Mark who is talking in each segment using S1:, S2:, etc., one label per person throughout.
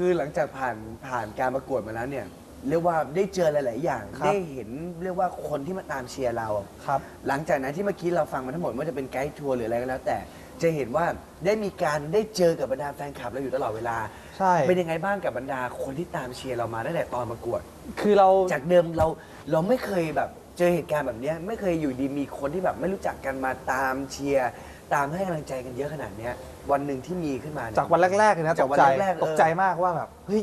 S1: คือหลังจากผ่านผ่านการประกวดมาแล้วเนี่ยเรียกว่าได้เจอหลาย ๆ อย่าง
S2: ครับ
S1: ได้เห็นเรียกว่าคนที่มาตามเชียร์เรา
S2: ครับ
S1: หลังจากนั้นที่เมื่อกี้เราฟังมาทั้งหมดไม่ว่าจะเป็นไกด์ทัวร์หรืออะไรก็แล้ว แต่จะเห็นว่าได้มีการได้เจอกับบรรดาแฟนคลับเราอยู่ตลอดเวลา
S2: ใช่
S1: เป็นยังไงบ้างกับบรรดาคนที่ตามเชียร์เรามาตั้งแต่ตอนประกวด
S2: คือเรา
S1: จากเดิมเราเราไม่เคยแบบเจอเหตุการณ์แบบเนี้ยไม่เคยอยู่ดีมีคนที่แบบไม่รู้จักกันมาตามเชียร์ ตามให้กำลังใจกันเยอะขนาดเนี้ยวันหนึ่งที่มีขึ้นมาเนี่ย
S2: จากวันแรกๆเลยนะ
S1: จา
S2: ต
S1: ก
S2: ก
S1: วัน
S2: ใจ
S1: แรกๆเออ
S2: ตกใจมากว่าแบบเฮ้ย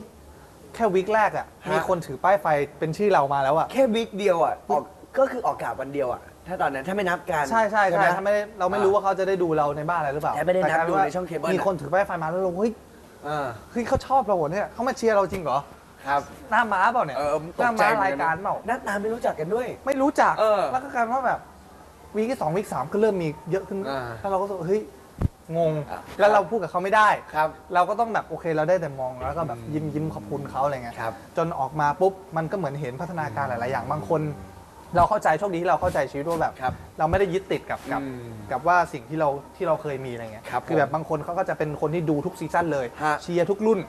S2: แค่วิกแรกอะ
S1: ฮะ
S2: มีคนถือป้ายไฟเป็นชื่อเรามาแล้วอะ
S1: แค่วิกเดียวอะออกก็คือออกกาบวันเดียวอะถ้าตอนนั้นถ้าไม่นับการ
S2: ใช่ใช่ใช่
S1: ไหม
S2: ถ้าไม่ได้เราไม่รู้ว่าเขาจะได้ดูเราในบ้านอะไรหรือเปล่า
S1: แต่ไม่ได้นับ
S2: กลายเป็
S1: ดู
S2: ว่า
S1: ในช่องเคเบิล
S2: มี
S1: อะ
S2: คนถือป้ายไฟมาแล้วเราเฮ้ย
S1: อ่า
S2: เฮ้ยเขาชอบเราเหรอเนี่ยเขามาเชียร์เราจริงเหรอ
S1: ครับ
S2: หน้าม้าเปล่าเนี่ย
S1: เออ
S2: หน้า
S1: ตกใจ
S2: ม้า
S1: เหมือน
S2: ราย
S1: กัน
S2: การเปล่า
S1: หน้าตาไม่รู้จักกันด้วย
S2: ไม่รู้จัก
S1: เออ
S2: แล้วก็กลายเป็นว่าแบบ วีคที่สองวีคสามก็เริ่มมีเยอะขึ้น
S1: อ่า
S2: แล้วเราก็รู้สึกว่าเฮ้ยงง
S1: อะ
S2: แล้วเราพูดกับเขาไม่ได้
S1: ครับ
S2: เราก็ต้องแบบโอเคเราได้แต่มองแล้วก็แบบยิ้มยิ้มขอบคุณเขาอะไรเงี้ย
S1: ครับ
S2: จนออกมาปุ๊บมันก็เหมือนเห็นพัฒนาการหลาย ๆ อย่างบางคน เราเข้าใจโชคดีที่เราเข้าใจชีวิตว่าแบบ
S1: ครับ
S2: เราไม่ได้ยึดติดกับกับ
S1: อืม
S2: กับว่าสิ่งที่เราที่เราเคยมีอะไรเงี้ย
S1: ครับ
S2: อ
S1: ผม
S2: แบบบางคนเขาก็จะเป็นคนที่ดูทุกซีซั่นเลย
S1: ฮะ
S2: เชียร์ทุกรุ่น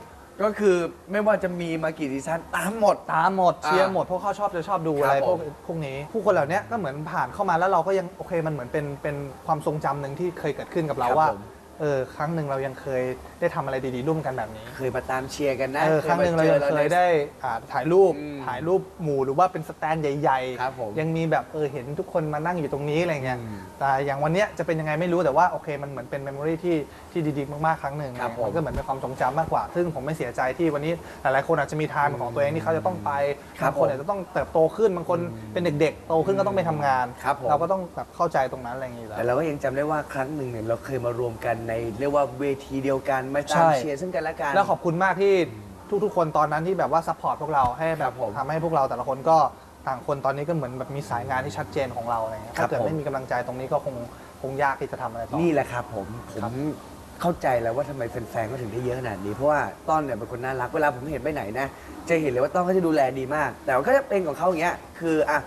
S1: ก็คือไม่ว่าจะมีมากี่ซีซั่นตามหมด
S2: ตามหมด
S1: อ่า
S2: เชียร์หมดเพราะเขาชอบจะชอบดู
S1: ครับ
S2: อะไรพวก
S1: ผม
S2: พวกนี้ ผู้คนเหล่านี้ก็เหมือนผ่านเข้ามาแล้วเราก็ยังโอเคมันเหมือนเป็นเป็นความทรงจำหนึ่งที่เคยเกิดขึ้นกับเรา
S1: ครับ
S2: ว่า
S1: ผม
S2: เออครั้งหนึ่งเรายังเคยได้ทำอะไรดีๆร่วมกันแบบนี้
S1: เคยมาตามเชียร์กันนะ
S2: เออครั้งหนึ่งเรายังเคยได้อ่าถ่ายรูป
S1: อืม
S2: ถ่ายรูปหมู่หรือว่าเป็นสแตนใหญ่
S1: ครับผม
S2: ยังมีแบบเออเห็นทุกคนมานั่งอยู่ตรงนี้อะไรเงี้ย
S1: อืม
S2: แต่อย่างวันเนี้ยจะเป็นยังไงไม่รู้แต่ว่าโอเคมันเหมือนเป็นเมมโมรีที่ที่ดีๆมากๆครั้งหนึ่ง
S1: ครับผม
S2: มันก็เหมือนเป็นความทรงจำมากกว่า ซึ่งผมไม่เสียใจที่วันนี้หลายๆคนอาจจะมีทางของตัวเองที่เขาจะต้องไป
S1: ครับ
S2: บางคนอาจจะต้องเติบโตขึ้นบางคนเป็นเด็ก ๆ โตขึ้นก็ต้องไปทำงาน
S1: ครับผม
S2: เราก็ต้องแบบเข้าใจตรงนั้นอะไรอย่างเงี้ย
S1: แต่เราก็ยังจำได้ว่าครั้งหนึ่งเนี่ยเราเคยมารวมกันในเรียกว่าเวทีเดียวกันมา
S2: ใช่
S1: ตามเชียร์ซึ่งกันและกัน
S2: แล้วขอบคุณมากที่ทุกๆคนตอนนั้นที่แบบว่าซัพพอร์ตพวกเราให้แบ
S1: ครับบผม
S2: ทำให้พวกเราแต่ละคนก็ต่างคนตอนนี้ก็เหมือนแบบมีสายงานที่ชัดเจนของเราอะไรเงี้ย
S1: ครับ
S2: ถ้าเกิด
S1: ผม
S2: ไม่มีกำลังใจตรงนี้ก็คงคงยากที่จะทำอะไรต่อ
S1: นี่แหละครับผมผ
S2: ครั
S1: ม
S2: บ
S1: เข้าใจแล้วว่าทำไมแฟนๆก็ถึงได้เยอะขนาดนี้เพราะว่าต้อนเนี่ยเป็นคนน่ารักเวลาผมเห็นไปไหนนะจะเห็นเลยว่าต้อนเขาจะดูแลดีมาก แต่ว่าก็จะเป็นของเขาอย่างเงี้ยคืออะ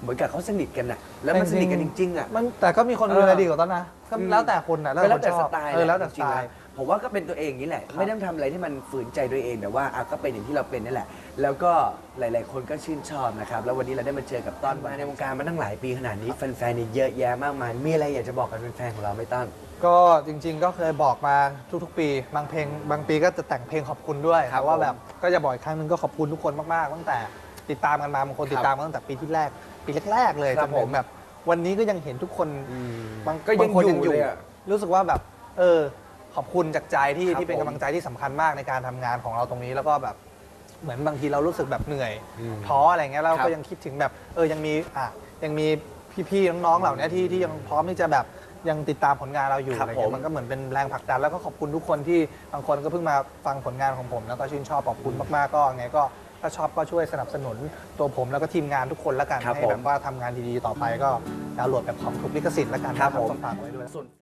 S1: เหมือนกับเขาสนิทกันอะแล้วมันสนิทกันจริงๆอะ
S2: มันแต่ก็มีคน
S1: เออ
S2: ดูแลดีกว่าตอนนะก็
S1: อืม
S2: แล้วแต่คนนะ
S1: ก็แล้วแต่
S2: คน
S1: ส
S2: ชอบ
S1: ไตล์
S2: เออแล้วแต่ส
S1: จริง
S2: ไต
S1: ๆ
S2: ล์
S1: ผมว่าก็เป็นตัวเองอย่างนี้แหละ
S2: ครับ
S1: ไม่ต้องทำอะไรที่มันฝืนใจตัวเองแต่ว่าอะก็เป็นอย่างที่เราเป็นนี่แหละ แล้วก็หลาย ๆ คนก็ชื่นชอบนะครับ แล้ววันนี้เราได้มาเจอกับต้อนมาในวงการมาตั้งหลายปีขนาดนี้แฟนๆนี่เยอะแยะมากมายมีอะไรอยากจะบอกกับแฟนๆของเราไหม่ต้อน
S2: ก็จริงๆก็เคยบอกมาทุกๆ ปี บางเพลง บางปีก็จะแต่งเพลงขอบคุณด้วย
S1: ครับ
S2: แต่ว่า
S1: ผม
S2: แบบก็จะบอกอีกครั้งหนึงก็ขอบคุณทุกคนมากๆ ตั้งแต่ติดตามกันมาบางคน
S1: ครับ
S2: ติดตามมาตั้งแต่ปีที่แรก ปีแรกๆเลย
S1: ครั
S2: จ
S1: บ
S2: นถึ
S1: ผม
S2: งแบบ วันนี้ก็ยังเห็นทุกคนบาง
S1: ก็ยัง
S2: บางคน
S1: อยู่เลยอะ
S2: รู้สึกว่าแบบ เออ ขอบคุณจากใจที่
S1: ครับ
S2: ที่เป็น
S1: ผม
S2: กำลังใจที่สำคัญมากในการทำงานของเราตรงนี้แล้วก็แบบเหมือนบางทีเรารู้สึกแบบเหนื่อย
S1: อืม
S2: ท้ออะไรเงี้ยเรา
S1: ครั
S2: ก็
S1: บ
S2: ยังคิดถึงแบบ เออยังมีอะยังมีพี่ๆน้องๆเหล่านี้ที่ที่ยังพร้อมที่จะแบบยังติดตามผลงานเราอยู่
S1: ครับ
S2: อะไรเงี้
S1: ผม
S2: ยมันก็เหมือนเป็นแรงผลักดันแล้วก็ขอบคุณทุกคนที่บางคนก็เพิ่งมาฟังผลงานของผม แล้วก็ชื่นชอบขอบคุณมากๆก็ไงก็ ถ้าชอบก็ช่วยสนับสนุนตัวผมแล้วก็ทีมงานทุกคนแล้วกัน
S1: ครับ
S2: ให้
S1: ผม
S2: แบบว่าทำงานดีๆต่อไปก็ดาวน์โหลดแบบของถูกลิขสิทธิ์แล้วกัน
S1: ครับ
S2: นะ
S1: ผม
S2: ต้องฝากไว้ด้วย
S1: ส่วน